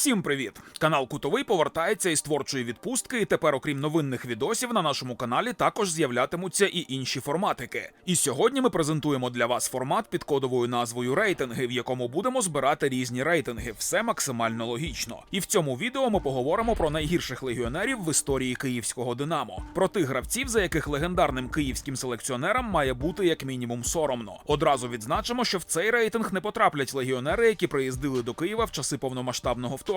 Всім привіт! Канал Кутовий повертається із творчої відпустки, і тепер, окрім новинних відосів, на нашому каналі також з'являтимуться і інші форматики. І сьогодні ми презентуємо для вас формат під кодовою назвою рейтинги, в якому будемо збирати різні рейтинги. Все максимально логічно. І в цьому відео ми поговоримо про найгірших легіонерів в історії київського Динамо, про тих гравців, за яких легендарним київським селекціонерам має бути як мінімум соромно. Одразу відзначимо, що в цей рейтинг не потраплять легіонери, які приїздили до Києва в часи повномасштабного вторгнення,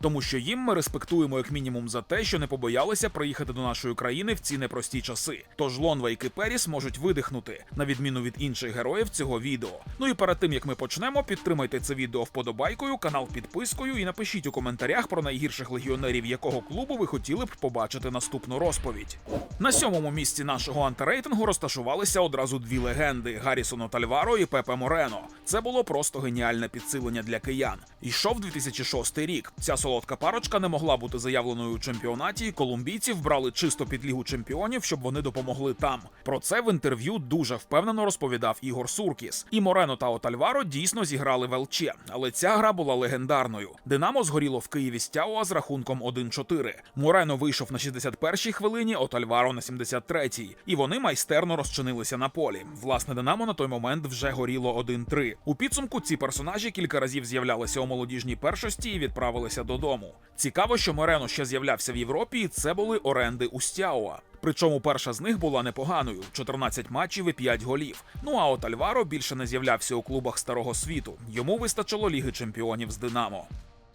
тому що їм ми респектуємо як мінімум за те, що не побоялися приїхати до нашої країни в ці непрості часи. Тож Лонвейк і Періс можуть видихнути, на відміну від інших героїв цього відео. Ну і перед тим як ми почнемо, підтримайте це відео вподобайкою, канал підпискою і напишіть у коментарях про найгірших легіонерів якого клубу ви хотіли б побачити наступну розповідь. На сьомому місці нашого антирейтингу розташувалися одразу дві легенди: Гаррісон Отальваро і Пепе Морено. Це було просто геніальне підсилення для киян. Ішов 2006 рік. Ця солодка парочка не могла бути заявленою у чемпіонаті. і Колумбійців брали чисто під лігу чемпіонів, щоб вони допомогли там. Про це в інтерв'ю дуже впевнено розповідав Ігор Суркіс. І Морено та Отальваро дійсно зіграли в ЛЧ, але ця гра була легендарною. Динамо згоріло в Києві з з рахунком 1-4. Морено вийшов на 61-й хвилині, Отальваро на 73-й. І вони майстерно розчинилися на полі. Власне, Динамо на той момент вже горіло 1-3. У підсумку ці персонажі кілька разів з'являлися у молодіжній першості і відправилися додому. Цікаво, що Морено ще з'являвся в Європі, і це були оренди у Стяуа. Причому перша з них була непоганою: 14 матчів і 5 голів. Ну а от Альваро більше не з'являвся у клубах старого світу. Йому вистачило Ліги Чемпіонів з Динамо.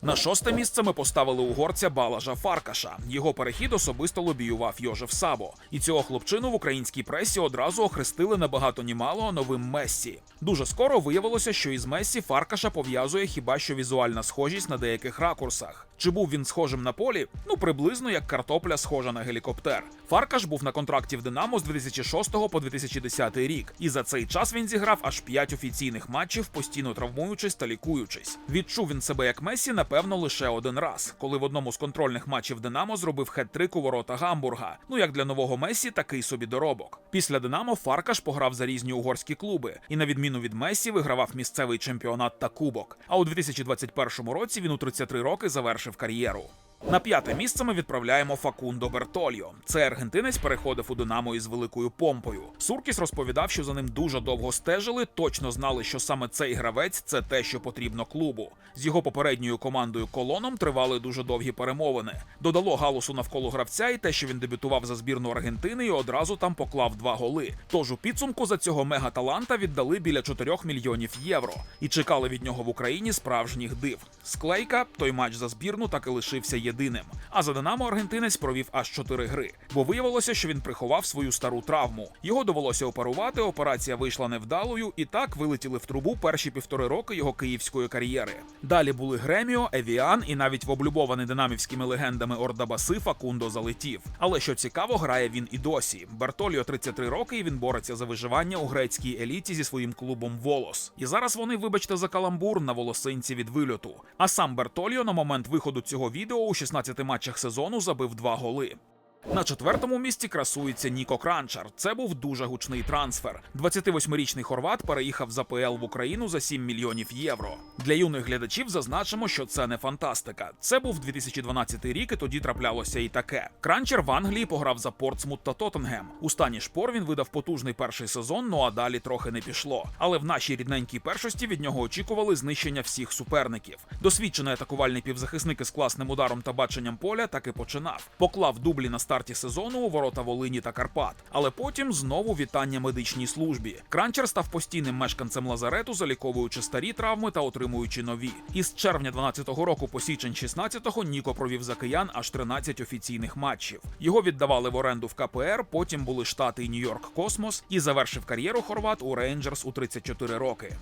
На шосте місце ми поставили угорця Балажа Фаркаша. Його перехід особисто лобіював Йожев Сабо. І цього хлопчину в українській пресі одразу охрестили набагато ні мало новим Мессі. Дуже скоро виявилося, що із Мессі Фаркаша пов'язує хіба що візуальна схожість на деяких ракурсах. Чи був він схожим на полі? Ну приблизно як картопля схожа на гелікоптер. Фаркаш був на контракті в Динамо з 2006 по 2010 рік, і за цей час він зіграв аж 5 офіційних матчів, постійно травмуючись та лікуючись. Відчув він себе як Месі, напевно, лише один раз, коли в одному з контрольних матчів Динамо зробив хет-трик у ворота Гамбурга. Ну як для нового Месі, такий собі доробок. Після Динамо Фаркаш пограв за різні угорські клуби, і на відміну від Месі вигравав місцевий чемпіонат та кубок. А у 2021 році він у 33 роки завершив кар'єру. На п'яте місце ми відправляємо Факундо Бертольо. Цей аргентинець переходив у Динамо із великою помпою. Суркіс розповідав, що за ним дуже довго стежили, точно знали, що саме цей гравець це те, що потрібно клубу. З його попередньою командою колоном тривали дуже довгі перемовини. Додало галусу навколо гравця і те, що він дебютував за збірну Аргентини і одразу там поклав два голи. Тож у підсумку за цього мегаталанта віддали біля 4 мільйонів євро і чекали від нього в Україні справжніх див. Склейка той матч за збірну так і лишився єдиним. А за Динамо аргентинець провів аж 4 гри, бо виявилося, що він приховав свою стару травму. Його довелося оперувати. Операція вийшла невдалою, і так вилетіли в трубу перші півтори роки його київської кар'єри. Далі були Греміо, Евіан і навіть в облюбований динамівськими легендами Ордабаси Факундо залетів. Але що цікаво, грає він і досі. Бертоліо 33 роки, і він бореться за виживання у грецькій еліті зі своїм клубом Волос. І зараз вони, вибачте, за каламбур на волосинці від вильоту. А сам Бертоліо на момент виходу цього відео у 16 матчах сезону забив два голи. На четвертому місці красується Ніко Кранчар. Це був дуже гучний трансфер. 28-річний хорват переїхав з АПЛ в Україну за 7 мільйонів євро. Для юних глядачів зазначимо, що це не фантастика. Це був 2012 рік, і тоді траплялося і таке. Кранчер в Англії пограв за Портсмут та Тоттенгем. У стані шпор він видав потужний перший сезон, ну а далі трохи не пішло. Але в нашій рідненькій першості від нього очікували знищення всіх суперників. Досвідчений атакувальний півзахисник із класним ударом та баченням поля так і починав. Поклав дублі на старті сезону у ворота Волині та Карпат. Але потім знову вітання медичній службі. Кранчер став постійним мешканцем лазарету, заліковуючи старі травми та отримуючи нові. Із червня 12-го року по січень 16-го Ніко провів за киян аж 13 офіційних матчів. Його віддавали в оренду в КПР, потім були штати і Нью-Йорк Космос, і завершив кар'єру хорват у Рейнджерс у 34 роки.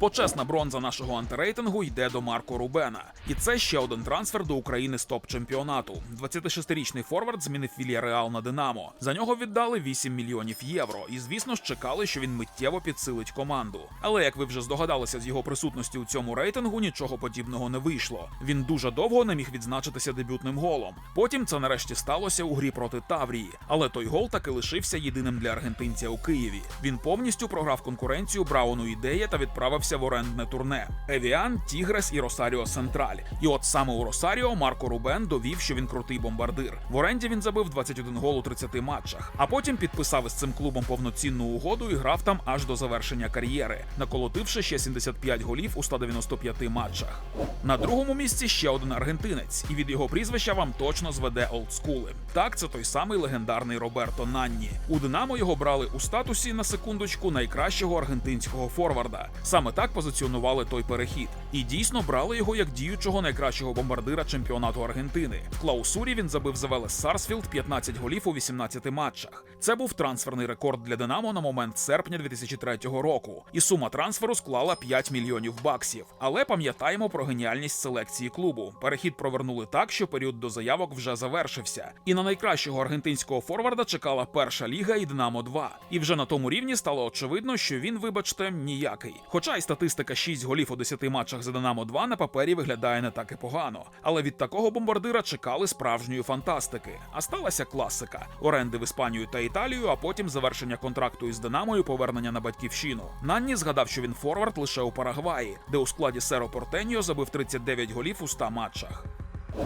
Почесна бронза нашого антирейтингу йде до Марко Рубена. І це ще один трансфер до України з топ-чемпіонату. 26-річний форвард змінив Вільяреал на Динамо. За нього віддали 8 мільйонів євро. І звісно ж чекали, що він миттєво підсилить команду. Але як ви вже здогадалися з його присутності у цьому рейтингу, нічого подібного не вийшло. Він дуже довго не міг відзначитися дебютним голом. Потім це нарешті сталося у грі проти Таврії. Але той гол таки лишився єдиним для аргентинця у Києві. Він повністю програв конкуренцію Брауну ідея та відправив відправився в орендне турне: Евіан, Тігрес і Росаріо Сентраль. І от саме у Росаріо Марко Рубен довів, що він крутий бомбардир. В оренді він забив 21 гол у 30 матчах, а потім підписав із цим клубом повноцінну угоду і грав там аж до завершення кар'єри, наколотивши ще 75 голів у 195 матчах. На другому місці ще один аргентинець, і від його прізвища вам точно зведе олдскули. Так, це той самий легендарний Роберто Нанні. У Динамо його брали у статусі на секундочку найкращого аргентинського форварда. Саме так позиціонували той перехід. І дійсно брали його як діючого найкращого бомбардира чемпіонату Аргентини. В клаусурі він забив за Велес Сарсфілд 15 голів у 18 матчах. Це був трансферний рекорд для Динамо на момент серпня 2003 року. І сума трансферу склала 5 мільйонів баксів. Але пам'ятаємо про геніальність селекції клубу. Перехід провернули так, що період до заявок вже завершився. І на найкращого аргентинського форварда чекала перша ліга і Динамо 2. І вже на тому рівні стало очевидно, що він, вибачте, ніякий. Хоча й статистика 6 голів у 10 матчах за Динамо 2 на папері виглядає не так і погано. Але від такого бомбардира чекали справжньої фантастики. А сталася класика: оренди в Іспанію та Італію, а потім завершення контракту із Динамо і повернення на батьківщину. Нанні згадав, що він форвард лише у Парагваї, де у складі Серо Портеньо забив 39 голів у 100 матчах.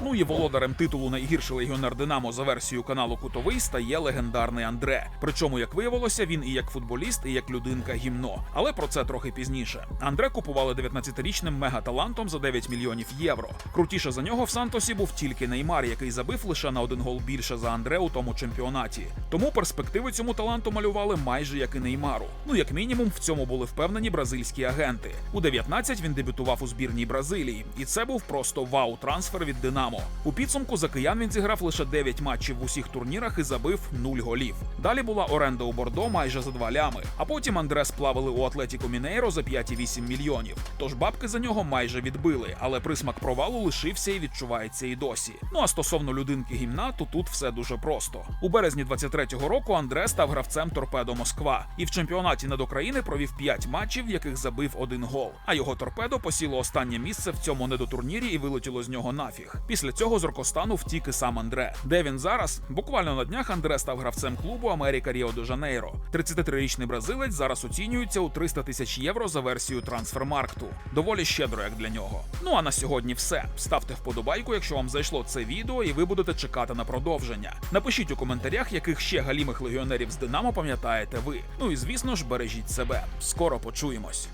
Ну і володарем титулу найгірший легіонер Динамо за версією каналу Кутовий стає легендарний Андре. Причому, як виявилося, він і як футболіст, і як людинка гімно. Але про це трохи пізніше. Андре купували 19-річним мегаталантом за 9 мільйонів євро. Крутіше за нього в Сантосі був тільки Неймар, який забив лише на один гол більше за Андре у тому чемпіонаті. Тому перспективи цьому таланту малювали майже як і Неймару. Ну як мінімум, в цьому були впевнені бразильські агенти. У 19 він дебютував у збірній Бразилії, і це був просто вау-трансфер від Динамо. У підсумку за киян він зіграв лише 9 матчів в усіх турнірах і забив 0 голів. Далі була оренда у Бордо майже за 2 лями, а потім Андре сплавили у Атлетіко Мінейро за 5,8 мільйонів. Тож бабки за нього майже відбили, але присмак провалу лишився і відчувається і досі. Ну а стосовно людинки гімна, то тут все дуже просто. У березні 23-го року Андре став гравцем торпедо Москва і в чемпіонаті над України провів 5 матчів, в яких забив один гол. А його торпедо посіло останнє місце в цьому недотурнірі і вилетіло з нього нафіг. Після цього з Оркостану втік і сам Андре. Де він зараз? Буквально на днях Андре став гравцем клубу Америка Ріо де Жанейро. 33-річний бразилець зараз оцінюється у 300 тисяч євро за версією трансфермаркту. Доволі щедро, як для нього. Ну а на сьогодні все. Ставте вподобайку, якщо вам зайшло це відео, і ви будете чекати на продовження. Напишіть у коментарях, яких ще галімих легіонерів з Динамо пам'ятаєте ви. Ну і звісно ж, бережіть себе. Скоро почуємось.